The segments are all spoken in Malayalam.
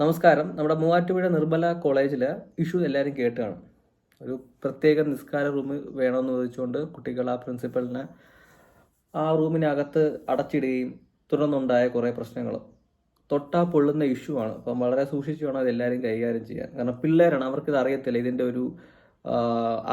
നമസ്കാരം. നമ്മുടെ മൂവാറ്റുപുഴ നിർമ്മല കോളേജിലെ ഇഷ്യൂ എല്ലാവരും കേട്ടാണ്. ഒരു പ്രത്യേക നിസ്കാര റൂം വേണമെന്ന് ചോദിച്ചുകൊണ്ട് കുട്ടികൾ ആ പ്രിൻസിപ്പലിനെ ആ റൂമിനകത്ത് അടച്ചിടുകയും തുടർന്നുണ്ടായ കുറേ പ്രശ്നങ്ങൾ. തൊട്ടാ പൊള്ളുന്ന ഇഷ്യൂ ആണ്. അപ്പം വളരെ സൂക്ഷിച്ചു വേണം അതെല്ലാവരും കൈകാര്യം ചെയ്യാൻ. കാരണം പിള്ളേരാണ് അവർക്കിത് അറിയത്തില്ല. ഇതിന്റെ ഒരു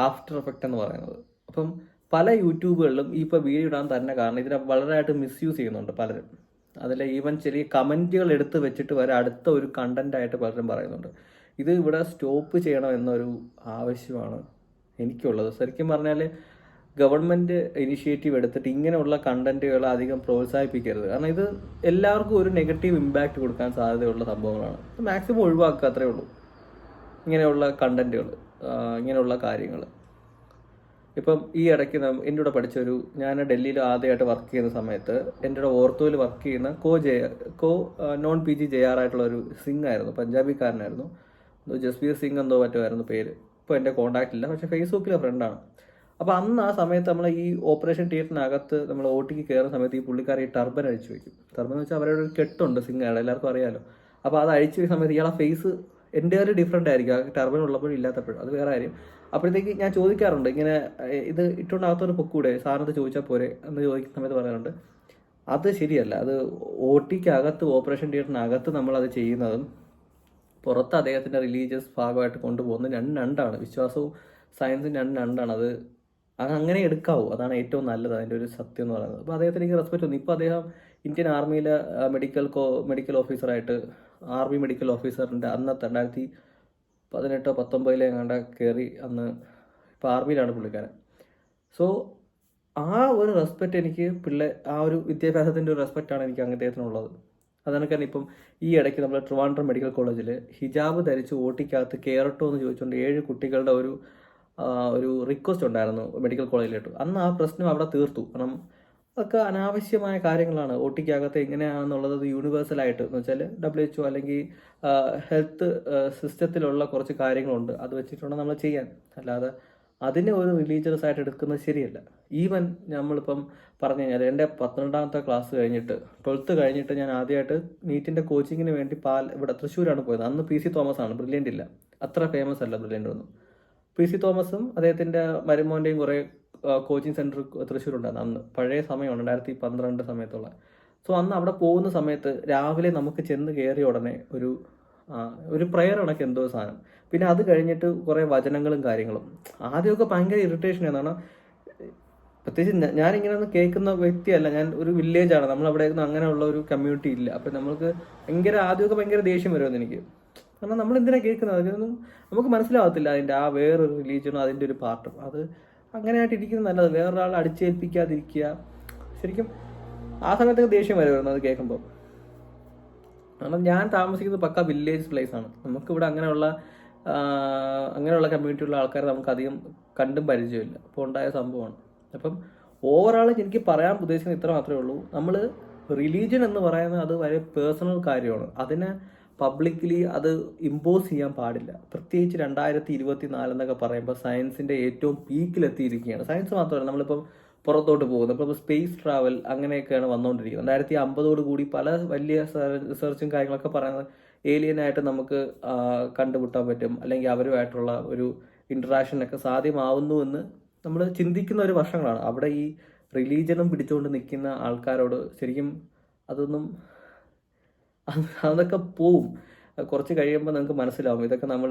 ആഫ്റ്റർ എഫക്റ്റ് എന്ന് പറയുന്നത്. അപ്പം പല യൂട്യൂബുകളിലും ഇപ്പോൾ വീഡിയോ ഇടാൻ തന്നെ കാരണം ഇതിനെ വളരെയായിട്ട് മിസ്യൂസ് ചെയ്യുന്നുണ്ട് പലരും. അതിൽ ഈവൻ ചെറിയ കമന്റുകൾ എടുത്ത് വെച്ചിട്ട് വരെ അടുത്ത ഒരു കണ്ടന്റ് ആയിട്ട് പലരും പറയുന്നുണ്ട്. ഇത് ഇവിടെ സ്റ്റോപ്പ് ചെയ്യണം എന്നൊരു ആവശ്യമാണ് എനിക്കുള്ളത്. ശരിക്കും പറഞ്ഞാൽ ഗവൺമെന്റ് ഇനിഷ്യേറ്റീവ് എടുത്തിട്ട് ഇങ്ങനെയുള്ള കണ്ടന്റുകൾ അധികം പ്രോത്സാഹിപ്പിക്കരുത്. കാരണം ഇത് എല്ലാവർക്കും ഒരു നെഗറ്റീവ് ഇമ്പാക്റ്റ് കൊടുക്കാൻ സാധ്യതയുള്ള സംഭവങ്ങളാണ്. മാക്സിമം ഒഴിവാക്കുക അത്രേ ഉള്ളൂ. ഇങ്ങനെയുള്ള കണ്ടന്റുകൾ ഇങ്ങനെയുള്ള കാര്യങ്ങൾ ഇപ്പം ഈ ഇടയ്ക്ക് എന്റെ കൂടെ പഠിച്ചൊരു ഞാൻ ഡൽഹിയിൽ ആദ്യമായിട്ട് വർക്ക് ചെയ്യുന്ന സമയത്ത് എന്റെ കൂടെ ഓർത്തോയിൽ വർക്ക് ചെയ്യുന്ന കോ ജെ കോ non P G J R ആയിട്ടുള്ള ഒരു സിംഗ് ആയിരുന്നു പഞ്ചാബിക്കാരനായിരുന്നു. ജസ്ബീർ സിംഗ് എന്തോ മറ്റോ ആയിരുന്നു പേര്. ഇപ്പോൾ എന്റെ കോൺടാക്റ്റ് ഇല്ല പക്ഷേ ഫേസ്ബുക്കിലെ ഫ്രണ്ടാണ് അപ്പോൾ അന്ന് ആ സമയത്ത് നമ്മൾ ഈ ഓപ്പറേഷൻ തിയേറ്ററിനകത്ത് നമ്മൾ ഒ ടിക്ക് കയറുന്ന സമയത്ത് ഈ പുള്ളിക്കാർ ഈ ടർബൻ അഴിച്ചു വെക്കും. ടർബൻ എന്ന് വെച്ചാൽ അവരുടെ ഒരു കെട്ടുണ്ട് സിംഗാണ് എല്ലാവർക്കും അറിയാമല്ലോ അപ്പോൾ അത് അഴിച്ചു വെക്കുന്ന സമയത്ത് ഇയാളെ ഫേസ് എന്റെ ഒരു ഡിഫറെന്റ് ആയിരിക്കും. ആ ടർബൻ ഉള്ളപ്പോഴും ഇല്ലാത്തപ്പോഴും. അത് വേറെ കാര്യം. അപ്പോഴത്തേക്ക് ഞാൻ ചോദിക്കാറുണ്ട് ഇങ്ങനെ ഇത് ഇട്ടുകൊണ്ട് അകത്തൊരു പൊക്കൂടെ? സാറിനത് ചോദിച്ചാൽ പോരെ? എന്ന് ചോദിക്കുന്ന സമയത്ത് പറയാറുണ്ട് അത് ശരിയല്ല. അത് ഒ ടിക്ക് അകത്ത് ഓപ്പറേഷൻ തിയേറ്ററിനകത്ത് നമ്മൾ അത് ചെയ്യുന്നതും പുറത്ത് അദ്ദേഹത്തിന്റെ റിലീജിയസ് ഭാഗമായിട്ട് കൊണ്ടുപോകുന്നത് രണ്ട് രണ്ടാണ്. വിശ്വാസവും സയൻസും രണ്ട് രണ്ടാണ്. അത് അത് അങ്ങനെ എടുക്കാവൂ. അതാണ് ഏറ്റവും നല്ലത് അതിന്റെ ഒരു സത്യം എന്ന് പറയുന്നത്. അപ്പോൾ അദ്ദേഹത്തിന് എനിക്ക് റെസ്പെക്ട് തോന്നി. ഇപ്പോൾ അദ്ദേഹം ഇന്ത്യൻ ആർമിയിലെ മെഡിക്കൽ കോ മെഡിക്കൽ ഓഫീസറായിട്ട് ആർമി മെഡിക്കൽ ഓഫീസറിന്റെ അന്നത്തെ രണ്ടായിരത്തി പതിനെട്ടോ പത്തൊമ്പതിലെ എങ്ങാണ്ട കയറി അന്ന് ഇപ്പോൾ ആർമിയിലാണ് പുള്ളിക്കാരൻ. സോ ആ ഒരു റെസ്പെക്റ്റ് എനിക്ക് പിള്ളേ ആ ഒരു വിദ്യാഭ്യാസത്തിന്റെ ഒരു റെസ്പെക്റ്റാണ് എനിക്ക് അദ്ദേഹത്തിനുള്ളത് അതാണ് ഇപ്പം ഈ ഇടയ്ക്ക് നമ്മൾ ട്രിവാൻഡ്രം മെഡിക്കൽ കോളേജിൽ ഹിജാബ് ധരിച്ച് ഓട്ടിക്കകത്ത് കയറട്ടോ എന്ന് ചോദിച്ചുകൊണ്ട് ഏഴ് കുട്ടികളുടെ ഒരു ഒരു റിക്വസ്റ്റ് ഉണ്ടായിരുന്നു മെഡിക്കൽ കോളേജിലോട്ട്. അന്ന് ആ പ്രശ്നം അവിടെ തീർത്തു. കാരണം അതൊക്കെ അനാവശ്യമായ കാര്യങ്ങളാണ്. ഒട്ടിക്കകത്ത് എങ്ങനെയാണെന്നുള്ളത് യൂണിവേഴ്സലായിട്ട് എന്ന് വെച്ചാൽ ഡബ്ല്യു എച്ച് അല്ലെങ്കിൽ ഹെൽത്ത് സിസ്റ്റത്തിലുള്ള കുറച്ച് കാര്യങ്ങളുണ്ട്. അത് വെച്ചിട്ടുണ്ട് നമ്മൾ ചെയ്യാൻ. അല്ലാതെ അതിനെ ഒരു റിലീജിയസ് ആയിട്ട് എടുക്കുന്നത് ശരിയല്ല. ഈവൻ നമ്മളിപ്പം പറഞ്ഞു കഴിഞ്ഞാൽ എന്റെ പന്ത്രണ്ടാമത്തെ ക്ലാസ് കഴിഞ്ഞിട്ട് ട്വൽത്ത് കഴിഞ്ഞിട്ട് ഞാൻ ആദ്യമായിട്ട് നീറ്റിന്റെ കോച്ചിങ്ങിന് വേണ്ടി പാൽ ഇവിടെ തൃശ്ശൂരാണ് പോയത്. അന്ന് പി സി തോമസ് ആണ് ബ്രില്യന്റ് ഇല്ല. അത്ര ഫേമസ് അല്ല ബ്രില്യന്റ് ഒന്നും. പി സി തോമസും അദ്ദേഹത്തിന്റെ മരുമോന്റെയും കുറേ കോച്ചിങ് സെന്റർ തൃശ്ശൂരുണ്ടായിരുന്നു. അന്ന് പഴയ സമയമാണ് രണ്ടായിരത്തി പന്ത്രണ്ട് സമയത്തുള്ള. സോ അന്ന് അവിടെ പോകുന്ന സമയത്ത് രാവിലെ നമുക്ക് ചെന്ന് കയറിയ ഉടനെ ഒരു ഒരു പ്രയർ കണക്ക് എന്തോ സാധനം. പിന്നെ അത് കഴിഞ്ഞിട്ട് കുറേ വചനങ്ങളും കാര്യങ്ങളും. ആദ്യമൊക്കെ ഭയങ്കര ഇറിറ്റേഷൻ എന്നാണ് പ്രത്യേകിച്ച് ഞാനിങ്ങനെ ഒന്ന് കേൾക്കുന്ന വ്യക്തിയല്ല. ഞാൻ ഒരു വില്ലേജാണ് ഒന്നും അങ്ങനെയുള്ള ഒരു കമ്മ്യൂണിറ്റി ഇല്ല. അപ്പം നമ്മൾക്ക് ഭയങ്കര ആദ്യമൊക്കെ ഭയങ്കര ദേഷ്യം വരുമെന്ന് എനിക്ക്. കാരണം നമ്മൾ എന്തിനാ കേൾക്കുന്നത്? അതൊന്നും നമുക്ക് മനസ്സിലാവത്തില്ല. അതിന്റെ ആ വേറൊരു റിലീജിയനും അതിന്റെ ഒരു പാർട്ടും അത് അങ്ങനെയായിട്ട് ഇരിക്കുന്നത് നല്ലത്. വേറൊരാളെ അടിച്ചേൽപ്പിക്കാതിരിക്കുക. ശരിക്കും ആ സമയത്തൊക്കെ ദേഷ്യം വരുമായിരുന്നു അത് കേൾക്കുമ്പോൾ കാരണം ഞാൻ താമസിക്കുന്നത് പക്ക വില്ലേജ് പ്ലേസ് ആണ്. നമുക്കിവിടെ അങ്ങനെയുള്ള അങ്ങനെയുള്ള കമ്മ്യൂണിറ്റിയുള്ള ആൾക്കാരെ നമുക്ക് അധികം കണ്ടും പരിചയമില്ല. അപ്പോൾ ഉണ്ടായ സംഭവമാണ്. അപ്പം ഓവറാൾ എനിക്ക് പറയാൻ ഉദ്ദേശിക്കുന്നത് ഇത്ര മാത്രമേ ഉള്ളൂ. നമ്മൾ റിലീജിയൻ എന്ന് പറയുന്നത് അത് വളരെ പേഴ്സണൽ കാര്യമാണ്. അതിനെ പബ്ലിക്കലി അത് ഇമ്പോസ് ചെയ്യാൻ പാടില്ല. പ്രത്യേകിച്ച് രണ്ടായിരത്തി ഇരുപത്തി നാലെന്നൊക്കെ പറയുമ്പോൾ സയൻസിന്റെ ഏറ്റവും പീക്കിലെത്തിയിരിക്കുകയാണ് സയൻസ് മാത്രമല്ല നമ്മളിപ്പം പുറത്തോട്ട് പോകുന്നത്. ഇപ്പോൾ സ്പേസ് ട്രാവൽ അങ്ങനെയൊക്കെയാണ് വന്നുകൊണ്ടിരിക്കുന്നത് രണ്ടായിരത്തി അമ്പതോട് കൂടി പല വലിയ റിസർച്ചും കാര്യങ്ങളൊക്കെ പറയുന്നത് ഏലിയനായിട്ട് നമുക്ക് കണ്ടുമുട്ടാൻ പറ്റും. അല്ലെങ്കിൽ അവരുമായിട്ടുള്ള ഒരു ഇൻട്രാക്ഷനൊക്കെ സാധ്യമാവുന്നു എന്ന് നമ്മൾ ചിന്തിക്കുന്ന ഒരു വർഷങ്ങളാണ്. അവിടെ ഈ റിലീജനും പിടിച്ചുകൊണ്ട് നിൽക്കുന്ന ആൾക്കാരോട് ശരിക്കും അതൊന്നും അത് അതൊക്കെ പോവും. കുറച്ച് കഴിയുമ്പോൾ നമുക്ക് മനസ്സിലാവും. ഇതൊക്കെ നമ്മൾ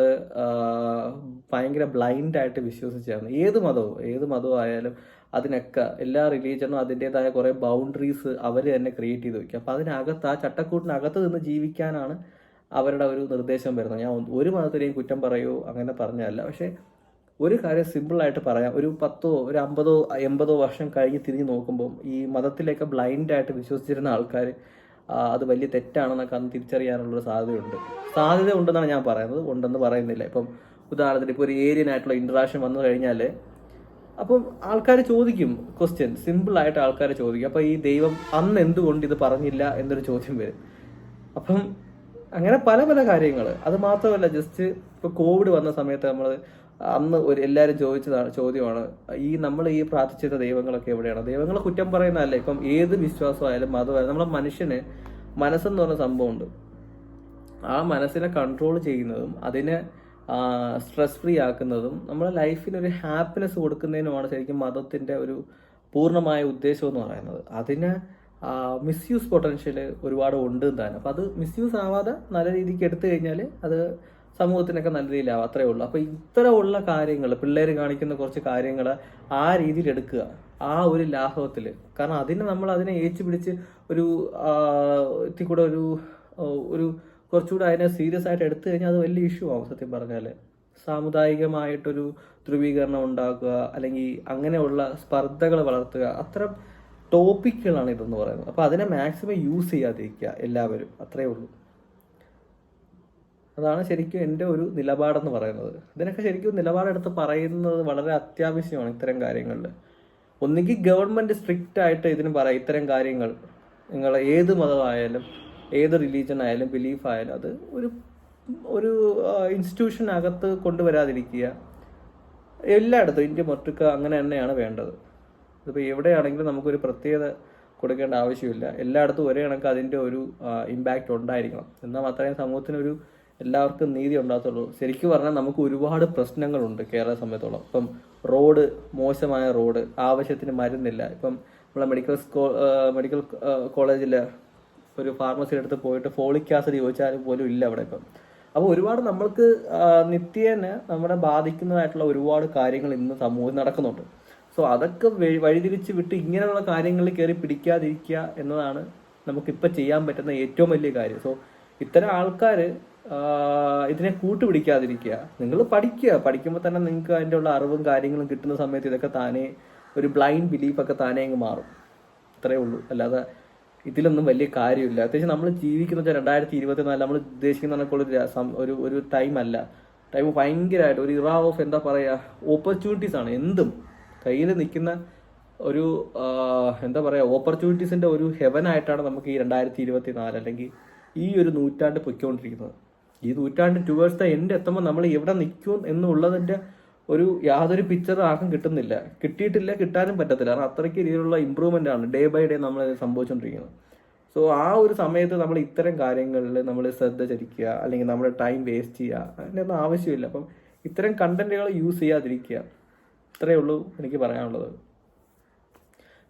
ഭയങ്കര ബ്ലൈൻഡായിട്ട് വിശ്വസിച്ചാണ്. ഏത് മതവും ഏത് മതവും ആയാലും അതിനൊക്കെ എല്ലാ റിലീജനും അതിന്റെതായ കുറേ ബൗണ്ടറീസ് അവർ തന്നെ ക്രിയേറ്റ് ചെയ്ത് വയ്ക്കും അപ്പോൾ അതിനകത്ത് ആ ചട്ടക്കൂട്ടിനകത്ത് നിന്ന് ജീവിക്കാനാണ് അവരുടെ ഒരു നിർദ്ദേശം വരുന്നത്. ഞാൻ ഒരു മതത്തിനെയും കുറ്റം പറയുമോ അങ്ങനെ പറഞ്ഞല്ല പക്ഷേ ഒരു കാര്യം സിമ്പിളായിട്ട് പറയാം. ഒരു പത്തോ ഒരു അമ്പതോ എൺപതോ വർഷം കഴിഞ്ഞ് തിരിഞ്ഞ് നോക്കുമ്പോൾ ഈ മതത്തിലേക്ക് ബ്ലൈൻഡായിട്ട് വിശ്വസിച്ചിരുന്ന ആൾക്കാർ അത് വലിയ തെറ്റാണെന്നൊക്കെ അന്ന് തിരിച്ചറിയാനുള്ളൊരു സാധ്യതയുണ്ട്. സാധ്യത ഉണ്ടെന്നാണ് ഞാൻ പറയുന്നത്. ഉണ്ടെന്ന് പറയുന്നില്ല. ഇപ്പം ഉദാഹരണത്തിന് ഇപ്പോൾ ഒരു ഏരിയൻ ആയിട്ടുള്ള ഇൻട്രാക്ഷൻ വന്നു കഴിഞ്ഞാൽ അപ്പം ആൾക്കാർ ചോദിക്കും ക്വസ്റ്റ്യൻ സിമ്പിളായിട്ട് ആൾക്കാർ ചോദിക്കും. അപ്പോൾ ഈ ദൈവം അന്ന് എന്തുകൊണ്ട് ഇത് പറഞ്ഞില്ല എന്നൊരു ചോദ്യം വരും. അപ്പം അങ്ങനെ പല പല കാര്യങ്ങൾ അത് മാത്രമല്ല ജസ്റ്റ് ഇപ്പോൾ കോവിഡ് വന്ന സമയത്ത് നമ്മൾ അന്ന് ഒരു എല്ലാവരും ചോദിച്ചതാണ് ചോദ്യമാണ് ഈ നമ്മൾ ഈ പ്രാർത്ഥിച്ചിരുന്ന ദൈവങ്ങളൊക്കെ എവിടെയാണ്? ദൈവങ്ങളെ കുറ്റം പറയുന്നതല്ല? ഇപ്പം ഏത് വിശ്വാസമായാലും മതമായാലും നമ്മളെ മനുഷ്യന് മനസ്സെന്ന് പറഞ്ഞ സംഭവമുണ്ട്. ആ മനസ്സിനെ കൺട്രോൾ ചെയ്യുന്നതും അതിനെ സ്ട്രെസ് ഫ്രീ ആക്കുന്നതും നമ്മുടെ ലൈഫിന് ഒരു ഹാപ്പിനെസ് കൊടുക്കുന്നതിനുമാണ് ശരിക്കും മതത്തിന്റെ ഒരു പൂർണമായ ഉദ്ദേശം എന്ന് പറയുന്നത്. അതിന് മിസ്യൂസ് പൊട്ടൻഷ്യൽ ഒരുപാട് ഉണ്ട് താനും അപ്പം അത് മിസ്യൂസ് ആവാതെ നല്ല രീതിക്ക് എടുത്തു കഴിഞ്ഞാൽ അത് സമൂഹത്തിനൊക്കെ നല്ല രീതിയിലാവും അത്രേ ഉള്ളൂ. അപ്പോൾ ഇത്തരമുള്ള കാര്യങ്ങൾ പിള്ളേർ കാണിക്കുന്ന കുറച്ച് കാര്യങ്ങൾ ആ രീതിയിൽ എടുക്കുക. ആ ഒരു ലാഘവത്തിൽ കാരണം അതിനെ നമ്മൾ അതിനെ ഏച്ചു പിടിച്ച് ഒരു കൂടെ ഒരു ഒരു കുറച്ചുകൂടെ അതിനെ സീരിയസ് ആയിട്ട് എടുത്തു കഴിഞ്ഞാൽ അത് വലിയ ഇഷ്യൂ ആവും സത്യം പറഞ്ഞാൽ സാമുദായികമായിട്ടൊരു ധ്രുവീകരണം ഉണ്ടാക്കുക അല്ലെങ്കിൽ അങ്ങനെയുള്ള സ്പർദ്ധകൾ വളർത്തുക അത്തരം ടോപ്പിക്കുകളാണ് ഇതെന്ന് പറയുന്നത്. അപ്പോൾ അതിനെ മാക്സിമം യൂസ് ചെയ്യാതിരിക്കുക എല്ലാവരും. അത്രേ ഉള്ളൂ. അതാണ് ശരിക്കും എന്റെ ഒരു നിലപാടെന്ന് പറയുന്നത്. ഇതിനൊക്കെ ശരിക്കും നിലപാടെടുത്ത് പറയുന്നത് വളരെ അത്യാവശ്യമാണ് ഇത്തരം കാര്യങ്ങളിൽ. ഒന്നുകിൽ ഗവൺമെന്റ് സ്ട്രിക്റ്റ് ആയിട്ട് ഇതിന് പറയാം ഇത്തരം കാര്യങ്ങൾ. നിങ്ങൾ ഏത് മതമായാലും ഏത് റിലീജൻ ആയാലും ബിലീഫ് ആയാലും അത് ഒരു ഒരു ഇൻസ്റ്റിറ്റ്യൂഷനകത്ത് കൊണ്ടുവരാതിരിക്കുക. എല്ലായിടത്തും ഇന്ത്യ മൊട്ടൊക്കെ അങ്ങനെ തന്നെയാണ് വേണ്ടത്. ഇതിപ്പോൾ എവിടെയാണെങ്കിലും നമുക്കൊരു പ്രത്യേകത കൊടുക്കേണ്ട ആവശ്യമില്ല. എല്ലായിടത്തും ഒരേ കണക്ക് അതിന്റെ ഒരു ഇമ്പാക്റ്റ് ഉണ്ടായിരിക്കണം. എന്നാൽ മാത്രമേ സമൂഹത്തിനൊരു എല്ലാവർക്കും നീതി ഉണ്ടാകത്തുള്ളൂ. ശരിക്കും പറഞ്ഞാൽ നമുക്ക് ഒരുപാട് പ്രശ്നങ്ങളുണ്ട് കേരള സമയത്തോളം. ഇപ്പം റോഡ് മോശമായ റോഡ് ആവശ്യത്തിന് മരുന്നില്ല. ഇപ്പം നമ്മളെ മെഡിക്കൽ സ്കോ മെഡിക്കൽ കോളേജിൽ ഒരു ഫാർമസിയുടെ അടുത്ത് പോയിട്ട് ഫോളിക് ആസിഡ് ചോദിച്ചാലും പോലും ഇല്ല അവിടെ ഇപ്പം. അപ്പോൾ ഒരുപാട് നമ്മൾക്ക് നിത്യേന നമ്മളെ ബാധിക്കുന്നതായിട്ടുള്ള ഒരുപാട് കാര്യങ്ങൾ ഇന്ന് സമൂഹത്തിൽ നടക്കുന്നുണ്ട്. സോ അതൊക്കെ വഴി- വഴിതിരിച്ച് വിട്ട് ഇങ്ങനെയുള്ള കാര്യങ്ങളിൽ കയറി പിടിക്കാതിരിക്കുക എന്നതാണ് നമുക്കിപ്പോൾ ചെയ്യാൻ പറ്റുന്ന ഏറ്റവും വലിയ കാര്യം. സോ ഇത്തരം ആൾക്കാർ ഇതിനെ കൂട്ടുപിടിക്കാതിരിക്കുക. നിങ്ങൾ പഠിക്കുക. പഠിക്കുമ്പോൾ തന്നെ നിങ്ങൾക്ക് അതിന്റെ ഉള്ള അറിവും കാര്യങ്ങളും കിട്ടുന്ന സമയത്ത് ഇതൊക്കെ താനേ ഒരു ബ്ലൈൻഡ് ബിലീഫൊക്കെ താനേ അങ്ങ് മാറും. അത്രേ ഉള്ളൂ. അല്ലാതെ ഇതിലൊന്നും വലിയ കാര്യമില്ല. അത്യാവശ്യം നമ്മൾ ജീവിക്കുന്ന വെച്ചാൽ രണ്ടായിരത്തി ഇരുപത്തി നാല് നമ്മൾ ഉദ്ദേശിക്കുന്ന ഒരു ഒരു ടൈം അല്ല ടൈം ഭയങ്കരമായിട്ട് ഒരു ഇറ ഓഫ് എന്താ പറയുക ഓപ്പർച്യൂണിറ്റീസ് ആണ് എന്തും. കയ്യിൽ നിൽക്കുന്ന ഒരു എന്താ പറയുക ഓപ്പർച്യൂണിറ്റീസിന്റെ ഒരു ഹെവനായിട്ടാണ് നമുക്ക് ഈ രണ്ടായിരത്തി ഇരുപത്തി നാല് അല്ലെങ്കിൽ ഈ ഒരു നൂറ്റാണ്ട് പൊയ്ക്കൊണ്ടിരിക്കുന്നത്. ഈ നൂറ്റാണ്ട് ടുവേഴ്സ് ദ എൻഡ് എത്തുമ്പോൾ നമ്മൾ എവിടെ നിൽക്കും എന്നുള്ളതിന്റെ ഒരു യാതൊരു പിക്ചർ ആർക്കും കിട്ടുന്നില്ല. കിട്ടിയിട്ടില്ല കിട്ടാനും പറ്റത്തില്ല. കാരണം അത്രയ്ക്ക് രീതിയിലുള്ള ഇമ്പ്രൂവ്മെന്റ് ആണ് ഡേ ബൈ ഡേ നമ്മൾ സംഭവിച്ചുകൊണ്ടിരിക്കുന്നത് സോ ആ ഒരു സമയത്ത് നമ്മൾ ഇത്തരം കാര്യങ്ങളിൽ നമ്മൾ ശ്രദ്ധ ചരിക്കുക അല്ലെങ്കിൽ നമ്മുടെ ടൈം വേസ്റ്റ് ചെയ്യുക അതിന്റെ ഒന്നും ആവശ്യമില്ല. അപ്പം ഇത്തരം കണ്ടന്റുകൾ യൂസ് ചെയ്യാതിരിക്കുക. ഇത്രയേ ഉള്ളൂ എനിക്ക് പറയാനുള്ളത്.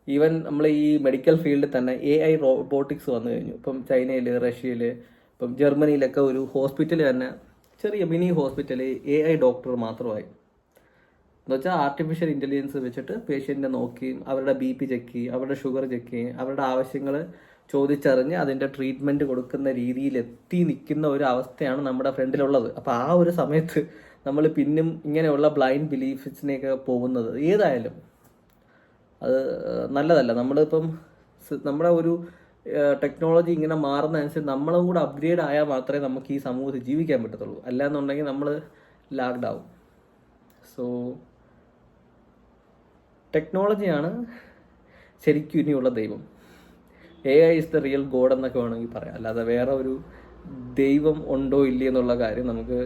ഈവൻ നമ്മൾ ഈ മെഡിക്കൽ ഫീൽഡിൽ തന്നെ എ ഐ റോബോട്ടിക്സ് വന്നു കഴിഞ്ഞു. ഇപ്പം ചൈനയിൽ റഷ്യയിൽ ഇപ്പം ജർമ്മനിയിലൊക്കെ ഒരു ഹോസ്പിറ്റൽ തന്നെ ചെറിയ mini hospital A I doctor മാത്രമായി. എന്ന് വെച്ചാൽ ആർട്ടിഫിഷ്യൽ ഇന്റലിജൻസ് വെച്ചിട്ട് പേഷ്യന്റിനെ നോക്കി അവരുടെ ബി പി ചെക്ക് ചെയ്യും അവരുടെ ഷുഗർ ചെക്ക് ചെയ്യും അവരുടെ ആവശ്യങ്ങൾ ചോദിച്ചറിഞ്ഞ് അതിന്റെ ട്രീറ്റ്മെന്റ് കൊടുക്കുന്ന രീതിയിൽ എത്തി നിൽക്കുന്ന ഒരു അവസ്ഥയാണ് നമ്മുടെ ഫ്രണ്ടിലുള്ളത്. അപ്പോൾ ആ ഒരു സമയത്ത് നമ്മൾ പിന്നും ഇങ്ങനെയുള്ള ബ്ലൈൻഡ് ബിലീഫ്സിനെയൊക്കെ പോകുന്നത്. ഏതായാലും അത് നല്ലതല്ല. നമ്മളിപ്പം നമ്മുടെ ഒരു ടെക്നോളജി ഇങ്ങനെ മാറുന്നതനുസരിച്ച് നമ്മളും കൂടെ അപ്ഗ്രേഡ് ആയാൽ മാത്രമേ നമുക്ക് ഈ സമൂഹത്തിൽ ജീവിക്കാൻ പറ്റത്തുള്ളൂ. അല്ലാന്നുണ്ടെങ്കിൽ നമ്മൾ ലാഗ്ഡ് ആവും. സോ ടെക്നോളജിയാണ് ശരിക്കും ഇനിയുള്ള ദൈവം. A I is the real god എന്നൊക്കെ വേണമെങ്കിൽ പറയാം. അല്ലാതെ വേറെ ഒരു ദൈവം ഉണ്ടോ ഇല്ലേ എന്നുള്ള കാര്യം നമുക്ക്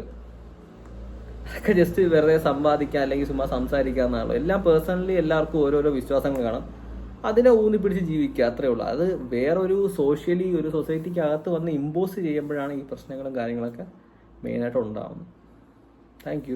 അതൊക്കെ ജസ്റ്റ് വെറുതെ സമ്പാദിക്കാം അല്ലെങ്കിൽ ചുമ്മാ സംസാരിക്കുക എന്നാണല്ലോ. എല്ലാം പേഴ്സണലി എല്ലാവർക്കും ഓരോരോ വിശ്വാസങ്ങൾ കാണാം. അതിനെ ഊന്നി പിടിച്ച് ജീവിക്കുക അത്രേ ഉള്ളൂ. അത് വേറൊരു സോഷ്യലി ഒരു സൊസൈറ്റിക്ക് അകത്ത് വന്ന് ഇമ്പോസ് ചെയ്യുമ്പോഴാണ് ഈ പ്രശ്നങ്ങളും കാര്യങ്ങളൊക്കെ മെയിനായിട്ട് ഉണ്ടാവുന്നത്. താങ്ക്